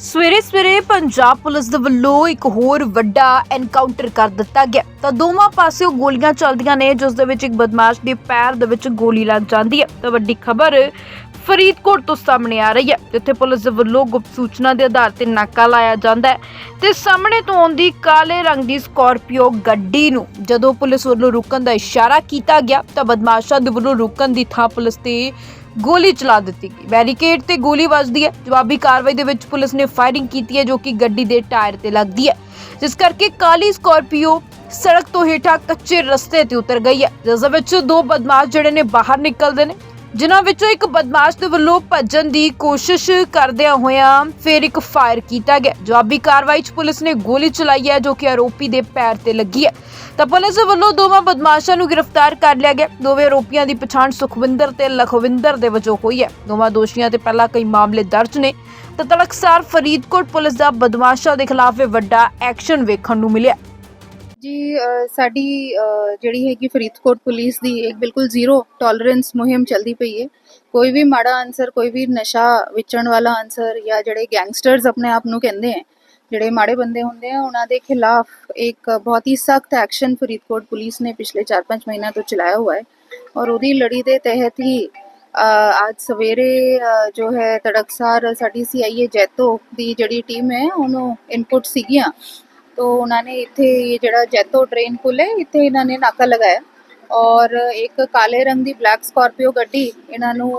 ਸਵੇਰੇ ਸਵੇਰੇ ਪੰਜਾਬ ਪੁਲਿਸ ਦੇ ਵੱਲੋਂ ਇੱਕ ਹੋਰ ਵੱਡਾ ਐਨਕਾਊਂਟਰ ਕਰ ਦਿੱਤਾ ਗਿਆ। ਤਾਂ ਦੋਵਾਂ ਪਾਸਿਓਂ ਗੋਲੀਆਂ ਚੱਲਦੀਆਂ ਨੇ, ਜਿਸ ਦੇ ਵਿੱਚ ਇੱਕ ਬਦਮਾਸ਼ ਦੇ ਪੈਰ ਦੇ ਵਿੱਚ ਗੋਲੀ ਲੱਗ ਜਾਂਦੀ ਹੈ। ਤਾਂ ਵੱਡੀ ਖਬਰ ਫਰੀਦਕੋਟ ਤੋਂ ਸਾਹਮਣੇ ਆ ਰਹੀ ਹੈ, ਜਿੱਥੇ ਪੁਲਿਸ ਦੇ ਵੱਲੋਂ ਗੁਪਤ ਸੂਚਨਾ ਦੇ ਆਧਾਰ ਤੇ ਨਾਕਾ ਲਾਇਆ ਜਾਂਦਾ ਹੈ। ਤੇ ਸਾਹਮਣੇ ਤੋਂ ਆਉਂਦੀ ਕਾਲੇ ਰੰਗ ਦੀ ਸਕਾਰਪੀਓ ਗੱਡੀ ਨੂੰ, ਜਦੋਂ ਪੁਲਿਸ ਵੱਲੋਂ ਰੁਕਣ ਦਾ ਇਸ਼ਾਰਾ ਕੀਤਾ ਗਿਆ, ਤਾਂ ਬਦਮਾਸ਼ਾਂ ਦੇ ਵੱਲੋਂ ਰੁਕਣ ਦੀ ਥਾਂ ਪੁਲਿਸ ਤੇ ਗੋਲੀ ਚਲਾ ਦਿੱਤੀ ਗਈ। ਬੈਰੀਕੇਡ ਤੇ ਗੋਲੀ ਵੱਜਦੀ ਹੈ। ਜਵਾਬੀ ਕਾਰਵਾਈ ਦੇ ਵਿੱਚ ਪੁਲਿਸ ਨੇ ਫਾਇਰਿੰਗ ਕੀਤੀ ਹੈ, ਜੋ ਕਿ ਗੱਡੀ ਦੇ ਟਾਇਰ ਤੇ ਲੱਗਦੀ ਹੈ। ਜਿਸ ਕਰਕੇ ਕਾਲੀ ਸਕਾਰਪੀਓ ਸੜਕ ਤੋਂ ਹੇਠਾਂ ਕੱਚੇ ਰਸਤੇ ਤੇ ਉਤਰ ਗਈ ਹੈ। ਜਿਸ ਦੇ ਵਿੱਚ ਦੋ ਬਦਮਾਸ਼ ਜਿਹੜੇ ਨੇ ਬਾਹਰ ਨਿਕਲਦੇ ਨੇ। ਜਿਨ੍ਹਾਂ ਵਿੱਚੋਂ ਇੱਕ ਬਦਮਾਸ਼ ਦੇ ਵੱਲੋਂ ਭੱਜਣ ਦੀ ਕੋਸ਼ਿਸ਼ ਕਰਦਿਆਂ ਹੋਇਆਂ ਫਿਰ ਇੱਕ ਫਾਇਰ ਕੀਤਾ ਗਿਆ। ਜਵਾਬੀ ਕਾਰਵਾਈ 'ਚ ਪੁਲਿਸ ਨੇ ਗੋਲੀ ਚਲਾਈ ਹੈ ਜੋ ਕਿ ਆਰੋਪੀ ਦੇ ਪੈਰ ਤੇ ਲੱਗੀ ਹੈ। ਤਾਂ ਪੁਲਿਸ ਵੱਲੋਂ ਦੋਵਾਂ ਬਦਮਾਸ਼ਾਂ ਨੂੰ ਗ੍ਰਿਫਤਾਰ ਕਰ ਲਿਆ ਗਿਆ। ਦੋਵੇਂ ਆਰੋਪੀਆਂ ਦੀ ਪਛਾਣ ਸੁਖਵਿੰਦਰ ਤੇ ਲਖਵਿੰਦਰ ਦੇ ਵਜੋਂ ਹੋਈ ਹੈ। ਦੋਵਾਂ ਦੋਸ਼ੀਆਂ ਤੇ ਪਹਿਲਾਂ ਕਈ ਮਾਮਲੇ ਦਰਜ ਨੇ। ਤਾਂ ਤੜਕਸਾਰ ਫਰੀਦਕੋਟ ਪੁਲਿਸ ਦਾ ਬਦਮਾਸ਼ਾਂ ਦੇ ਖਿਲਾਫ ਵੱਡਾ ਐਕਸ਼ਨ ਵੇਖਣ ਨੂੰ ਮਿਲਿਆ। ਜੀ ਸਾਡੀ ਜਿਹੜੀ ਹੈਗੀ ਫਰੀਦਕੋਟ ਪੁਲਿਸ ਦੀ ਇੱਕ ਬਿਲਕੁਲ ਜ਼ੀਰੋ ਟੋਲਰੈਂਸ ਮੁਹਿੰਮ ਚੱਲਦੀ ਪਈ ਹੈ ਕੋਈ ਵੀ ਮਾੜਾ ਅਨਸਰ ਕੋਈ ਵੀ ਨਸ਼ਾ ਵੇਚਣ ਵਾਲਾ ਅਨਸਰ ਜਾਂ ਜਿਹੜੇ ਗੈਂਗਸਟਰਸ ਆਪਣੇ ਆਪ ਨੂੰ ਕਹਿੰਦੇ ਹੈ ਜਿਹੜੇ ਮਾੜੇ ਬੰਦੇ ਹੁੰਦੇ ਆ ਉਹਨਾਂ ਦੇ ਖਿਲਾਫ ਇੱਕ ਬਹੁਤ ਹੀ ਸਖਤ ਐਕਸ਼ਨ ਫਰੀਦਕੋਟ ਪੁਲਿਸ ਨੇ ਪਿਛਲੇ 4-5 ਮਹੀਨਿਆਂ ਤੋਂ ਚਲਾਇਆ ਹੋਇਆ ਹੈ ਔਰ ਉਹਦੀ ਲੜੀ ਦੇ ਤਹਿਤ ਹੀ ਅੱਜ ਸਵੇਰੇ ਜੋ ਹੈ ਤੜਕਸਾਰ ਸਾਡੀ ਸੀਆਈਏ ਜੈਤੋ ਦੀ ਜਿਹੜੀ ਟੀਮ ਹੈ ਉਹਨੂੰ ਇਨਪੁਟ ਸੀਗੀਆਂ। तो उन्होंने इतने ये जड़ा जैतो ट्रेन पुल है इतने इन्होंने नाका लगाया और एक काले रंग ਦੀ ਬਲੈਕ ਸਕਾਰਪੀਓ ਗੱਡੀ ਇਹਨਾਂ ਨੂੰ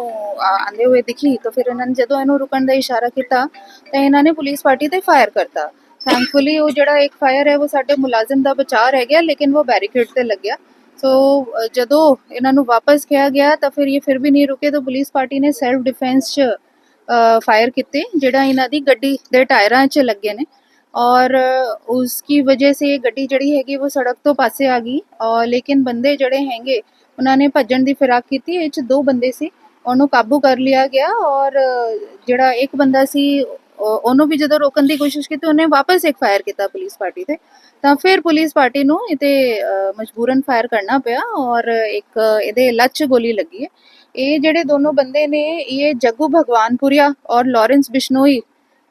ਆ, ਆਂਦੇ ਹੋਏ ਦਿਖੀ ਤਾਂ ਫਿਰ ਇਹਨਾਂ ਨੇ ਜਦੋਂ ਇਹਨੂੰ ਰੁਕਣ ਦਾ ਇਸ਼ਾਰਾ ਕੀਤਾ ਤਾਂ ਇਹਨਾਂ ਨੇ ਪੁਲਿਸ ਪਾਰਟੀ ਤੇ ਫਾਇਰ ਕਰਤਾ ਥੈਂਕਫੁਲੀ ਉਹ ਜਿਹੜਾ ਇੱਕ ਫਾਇਰ ਹੈ ਉਹ ਸਾਡੇ ਮੁਲਾਜ਼ਮ ਦਾ ਬਚਾਅ ਰਹਿ ਗਿਆ ਲੇਕਿਨ ਉਹ ਬੈਰੀਕੇਡ ਤੇ ਲੱਗਿਆ ਸੋ ਅ, ਜਦੋਂ ਇਹਨਾਂ ਨੂੰ ਵਾਪਸ ਕਿਹਾ ਗਿਆ ਤਾਂ ਫਿਰ ਇਹ ਫਿਰ ਵੀ ਨਹੀਂ ਰੁਕੇ ਤਾਂ ਪੁਲਿਸ ਪਾਰਟੀ ਨੇ ਸੈਲਫ ਡਿਫੈਂਸ 'ਚ ਫਾਇਰ ਕੀਤੇ ਜਿਹੜਾ ਇਹਨਾਂ ਦੀ ਗੱਡੀ ਦੇ ਟਾਇਰਾਂ 'ਚ ਲੱਗੇ ਨੇ ਔਰ ਉਸ ਉਸकी ਵਜ੍ਹਾ ਸੇ ਗੱਡੀ ਜਿਹੜੀ ਹੈਗੀ ਉਹ ਸੜਕ ਤੋਂ ਪਾਸੇ ਆ ਗਈ ਔਰ ਲੇਕਿਨ ਬੰਦੇ ਜਿਹੜੇ ਹੈਗੇ ਉਹਨਾਂ ਨੇ ਭੱਜਣ ਦੀ ਫਿਰਾਕ ਕੀਤੀ ਇਹ ਚ ਦੋ ਬੰਦੇ ਸੀ ਉਹਨੂੰ ਕਾਬੂ ਕਰ ਲਿਆ ਗਿਆ ਔਰ ਜਿਹੜਾ ਇੱਕ ਬੰਦਾ ਸੀ ਉਹਨੂੰ ਵੀ ਜਦੋਂ ਰੋਕਣ ਦੀ ਕੋਸ਼ਿਸ਼ ਕੀਤੀ ਉਹਨੇ ਵਾਪਸ ਇੱਕ ਫਾਇਰ ਕੀਤਾ ਪੁਲਿਸ ਪਾਰਟੀ ਤੇ ਤਾਂ ਫਿਰ ਪੁਲਿਸ ਪਾਰਟੀ ਨੂੰ ਇਤੇ ਮਜਬੂਰਨ ਫਾਇਰ ਕਰਨਾ ਪਿਆ ਔਰ ਇੱਕ ਇਹਦੇ ਲੱਚ ਗੋਲੀ ਲੱਗੀ ਹੈ ਇਹ ਜਿਹੜੇ ਦੋਨੋਂ ਬੰਦੇ ਨੇ ਇਹ ਜੱਗੂ ਭਗਵਾਨਪੁਰੀਆ ਔਰ ਲਾਰੈਂਸ ਬਿਸ਼ਨੋਈ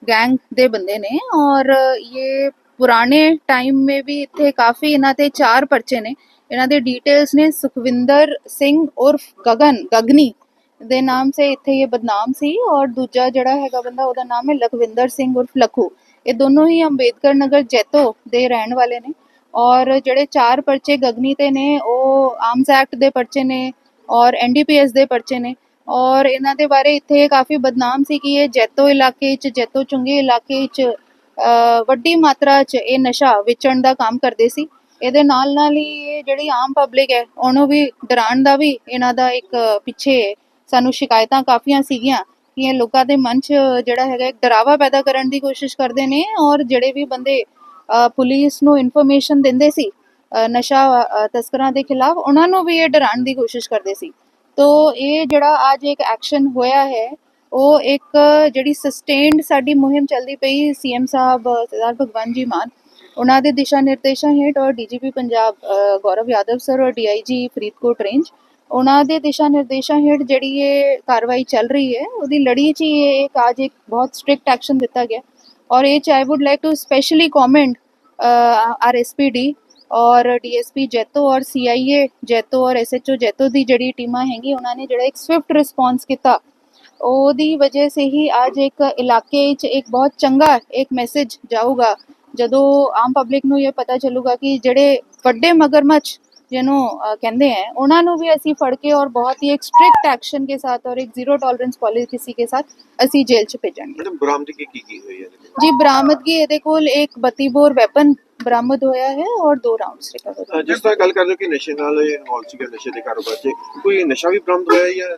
ਗੈਂਗ ਦੇ ਬੰਦੇ ਨੇ ਔਰ ਇਹ ਪੁਰਾਣੇ ਟਾਈਮ ਮੇ ਵੀ ਇੱਥੇ ਕਾਫੀ ਇਹਨਾਂ ਤੇ ਚਾਰ ਪਰਚੇ ਨੇ। ਇਹਨਾਂ ਦੇ ਡਿਟੇਲਸ ਨੇ ਸੁਖਵਿੰਦਰ ਸਿੰਘ ਉਰਫ ਗਗਨ, ਗਗਨੀ ਦੇ ਨਾਮ ਸੇ ਇੱਥੇ ਇਹ ਬਦਨਾਮ ਸੀ ਔਰ ਦੂਜਾ ਜਿਹੜਾ ਹੈਗਾ ਬੰਦਾ ਉਹਦਾ ਨਾਮ ਹੈ ਲਖਵਿੰਦਰ ਸਿੰਘ ਉਰਫ ਲਖੂ। ਇਹ ਦੋਨੋਂ ਹੀ ਅੰਬੇਦਕਰ ਨਗਰ ਜੈਤੋ ਦੇ ਰਹਿਣ ਵਾਲੇ ਨੇ ਔਰ ਜਿਹੜੇ ਚਾਰ ਪਰਚੇ ਗਗਨੀ ਤੇ ਨੇ ਉਹ ਆਰਮਸ ਐਕਟ ਦੇ ਪਰਚੇ ਨੇ ਔਰ ਐਨਡੀਪੀਐਸ ਦੇ ਪਰਚੇ ਨੇ। ਔਰ ਇਹਨਾਂ ਦੇ ਬਾਰੇ ਇੱਥੇ ਕਾਫੀ ਬਦਨਾਮ ਸੀ ਕਿ ਇਹ ਜੈਤੋ ਇਲਾਕੇ 'ਚ ਜੈਤੋ ਚੁੰਗੀ ਇਲਾਕੇ 'ਚ ਵੱਡੀ ਮਾਤਰਾ 'ਚ ਇਹ ਨਸ਼ਾ ਵੇਚਣ ਦਾ ਕੰਮ ਕਰਦੇ ਸੀ। ਇਹਦੇ ਨਾਲ ਨਾਲ ਹੀ ਇਹ ਜਿਹੜੀ ਆਮ ਪਬਲਿਕ ਹੈ ਉਹਨੂੰ ਵੀ ਡਰਾਉਣ ਦਾ ਵੀ ਇਹਨਾਂ ਦਾ ਇੱਕ ਪਿੱਛੇ ਸਾਨੂੰ ਸ਼ਿਕਾਇਤਾਂ ਕਾਫੀਆਂ ਸੀਗੀਆਂ ਕਿ ਇਹ ਲੋਕਾਂ ਦੇ ਮਨ 'ਚ ਜਿਹੜਾ ਹੈਗਾ ਇੱਕ ਡਰਾਵਾ ਪੈਦਾ ਕਰਨ ਦੀ ਕੋਸ਼ਿਸ਼ ਕਰਦੇ ਨੇ ਔਰ ਜਿਹੜੇ ਵੀ ਬੰਦੇ ਅ, ਪੁਲਿਸ ਨੂੰ ਇਨਫੋਰਮੇਸ਼ਨ ਦਿੰਦੇ ਸੀ ਨਸ਼ਾ ਤਸਕਰਾਂ ਦੇ ਖਿਲਾਫ ਉਹਨਾਂ ਨੂੰ ਵੀ ਇਹ ਡਰਾਉਣ ਦੀ ਕੋਸ਼ਿਸ਼ ਕਰਦੇ ਸੀ। ਤੋ ਇਹ ਜਿਹੜਾ ਅੱਜ ਇੱਕ ਐਕਸ਼ਨ ਹੋਇਆ ਹੈ, ਉਹ ਇੱਕ ਜਿਹੜੀ ਸਸਟੇਨਡ ਸਾਡੀ ਮੁਹਿੰਮ ਚੱਲਦੀ ਪਈ ਸੀਐਮ ਸਾਹਿਬ, ਸਰਦਾਰ ਭਗਵੰਤ ਜੀ ਮਾਨ, ਉਹਨਾਂ ਦੇ ਦਿਸ਼ਾ ਨਿਰਦੇਸ਼ਾਂ ਹੇਠ ਔਰ ਡੀਜੀਪੀ ਪੰਜਾਬ ਗੌਰਵ ਯਾਦਵ ਸਰ ਔਰ ਡੀਆਈਜੀ ਫਰੀਦਕੋਟ ਰੇਂਜ ਉਹਨਾਂ ਦੇ ਦਿਸ਼ਾ ਨਿਰਦੇਸ਼ਾਂ ਹੇਠ ਜਿਹੜੀ ਇਹ ਕਾਰਵਾਈ ਚੱਲ ਰਹੀ ਹੈ, ਉਹਦੀ ਲੜੀ 'ਚ ਹੀ ਇਹ ਇੱਕ ਅੱਜ ਇੱਕ ਬਹੁਤ ਸਟ੍ਰਿਕਟ ਐਕਸ਼ਨ ਦਿੱਤਾ ਗਿਆ। ਔਰ ਇਹ 'ਚ I would like to specially comment our SPD ਔਰ ਡੀਐਸਪੀ ਜੈਤੋ ਔਰ ਸੀਆਈਏ ਜੈਤੋ ਔਰ ਐਸਐਚਓ ਜੈਤੋ ਦੀ ਜਿਹੜੀ ਟੀਮਾਂ ਹੈਗੀ ਉਹਨਾਂ ਨੇ ਜਿਹੜਾ ਇੱਕ ਸਵਿਫਟ ਰਿਸਪੌਂਸ ਕੀਤਾ। ਉਹਦੀ ਵਜ੍ਹਾ ਸੇ ਹੀ ਅੱਜ ਇੱਕ ਇਲਾਕੇ 'ਚ ਇੱਕ ਬਹੁਤ ਚੰਗਾ ਇੱਕ ਮੈਸੇਜ ਜਾਊਗਾ। ਜਦੋਂ ਆਮ ਪਬਲਿਕ ਨੂੰ ਇਹ ਪਤਾ ਚੱਲੂਗਾ ਕਿ ਜਿਹੜੇ ਵੱਡੇ ਮਗਰਮੱਛ ਜਿਹਨੂੰ ਕਹਿੰਦੇ ਹੈ ਉਹਨਾਂ ਨੂੰ ਵੀ ਅਸੀਂ ਫੜ ਕੇ ਔਰ ਬਹੁਤ ਹੀ ਇੱਕ ਸਟ੍ਰਿਕਟ ਐਕਸ਼ਨ ਕੇ ਸਾਥ ਔਰ ਇੱਕ ਜ਼ੀਰੋ ਟੋਲਰੈਂਸ ਪਾਲਿਸੀ ਕੇ ਸਾਥ ਅਸੀਂ ਜੇਲ੍ਹ 'ਚ ਭੇਜਾਂਗੇ ਮੈਡਮ ਬਰਾਮਦਗੀ ਕੀ ਕੀ ਹੋਈ ਹੈ? ਜੀ ਬਰਾਮਦਗੀ ਇਹਦੇ ਕੋਲ ਇੱਕ 32 ਬੋਰ ਵੈਪਨ ਬਰਾਮਦ ਹੋਇਆ ਹੈ ਔਰ ਦੋ ਰਾਉਂਡਸ ਰਿਕਵਰ ਜਿਸ ਤਰ੍ਹਾਂ ਗੱਲ ਕਰਦੇ ਕਿ ਨਸ਼ੇ ਨਾਲ ਇਨਵੋਲਵ ਸੀਗਾ ਨਸ਼ੇ ਦੇ ਕਾਰੋਬਾਰ 'ਚ ਕੋਈ ਨਸ਼ਾ ਵੀ ਬਰਾਮਦ ਹੋਇਆ ਜਾਂ?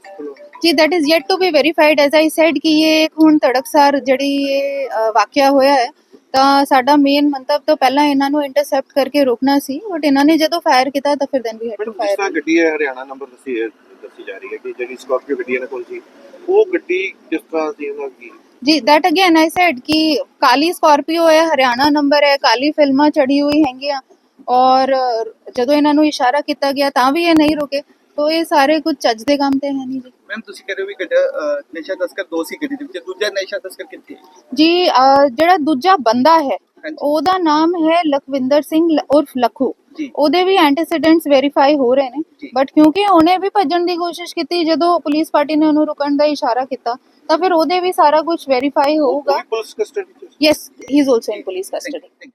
ਜੀ that is yet to be verified as i said ਕਿ ਇਹ ਹੁਣ ਤੜਕਸਾਰ ਜਿਹੜੀ ਇਹ ਵਾਕਿਆ ਹੋਇਆ ਹੈ ਤਾਂ ਸਾਡਾ ਮੇਨ ਮੰਤਵ ਤੋਂ ਪਹਿਲਾਂ ਇਹਨਾਂ ਨੂੰ ਇੰਟਰਸੈਪਟ ਕਰਕੇ ਰੋਕਣਾ ਸੀ ਬਟ ਇਹਨਾਂ ਨੇ ਜਦੋਂ ਫਾਇਰ ਕੀਤਾ ਤਾਂ ਫਿਰ then we had to madam fire ਤਰ੍ਹਾਂ ਗੱਡੀ ਹੈ ਹਰਿਆਣਾ ਨੰਬਰ ਦੱਸੀ ਹੈ ਦੱਸੀ ਜਾ ਰਹੀ ਹੈ ਕਿ ਜਿਹੜੀ ਸਕਾਰਪੀਓ ਗੱਡੀ ਇਹਨਾਂ ਕੋਲ ਸੀ ਉਹ ਗੱਡੀ ਕਿਸ ਤਰ੍ਹਾਂ ਸੀ ਉਹਨਾਂ ਦੀ? ਜੀ that again i said ਕਿ ਕਾਲੀ ਸਕਾਰਪੀਓ ਹੈ ਹਰਿਆਣਾ ਨੰਬਰ ਹੈ ਕਾਲੀ ਫਿਲਮਾਂ ਚੜੀ ਹੋਈ ਹੈਗੀਆਂ ਔਰ ਜਦੋਂ ਇਹਨਾਂ ਨੂੰ ਇਸ਼ਾਰਾ ਕੀਤਾ ਗਿਆ ਤਾਂ ਵੀ ਇਹ ਨਹੀਂ ਰੁਕੇ। ਤੋ ਇਹ ਸਾਰੇ ਕੁਝ ਚੱਜ ਦੇ ਕੰਮ ਤੇ ਹੈ ਨਹੀਂ ਜੀ ਮੈਮ ਤੁਸੀਂ ਕਹਿ ਰਹੇ ਹੋ ਵੀ ਗੱਡਾ ਅਹ, ਨਸ਼ਾ ਤਸਕਰ ਦੋ ਸੀ ਗੱਡੀ ਦੇ ਵਿੱਚ ਦੂਜਾ ਨਸ਼ਾ ਤਸਕਰ ਕਿੱਥੇ ਹੈ ਜੀ ਅਹ, ਜਿਹੜਾ ਦੂਜਾ ਬੰਦਾ ਹੈ ਹਾਂਜੀ। ਉਹਦਾ ਨਾਮ ਹੈ ਲਖਵਿੰਦਰ ਸਿੰਘ ਲ- ਉਰਫ ਲਖੂ ਜੀ। ਉਹਦੇ ਵੀ ਐਂਟੀਸੀਡੈਂਟਸ ਵੈਰੀਫਾਈ ਹੋ ਰਹੇ ਨੇ ਜੀ। ਬਟ ਕਿਉਂਕਿ ਉਹਨੇ ਵੀ ਭੱਜਣ ਦੀ ਕੋਸ਼ਿਸ਼ ਕੀਤੀ ਜਦੋਂ ਪੁਲਿਸ ਪਾਰਟੀ ਨੇ ਉਹਨੂੰ ਰੁਕਣ ਦਾ ਇਸ਼ਾਰਾ ਕੀਤਾ ਤਾਂ ਫਿਰ ਉਹਦੇ ਵੀ ਸਾਰਾ ਕੁਝ ਵੈਰੀਫਾਈ ਹੋਊਗਾ police custody yes he is also in police custody.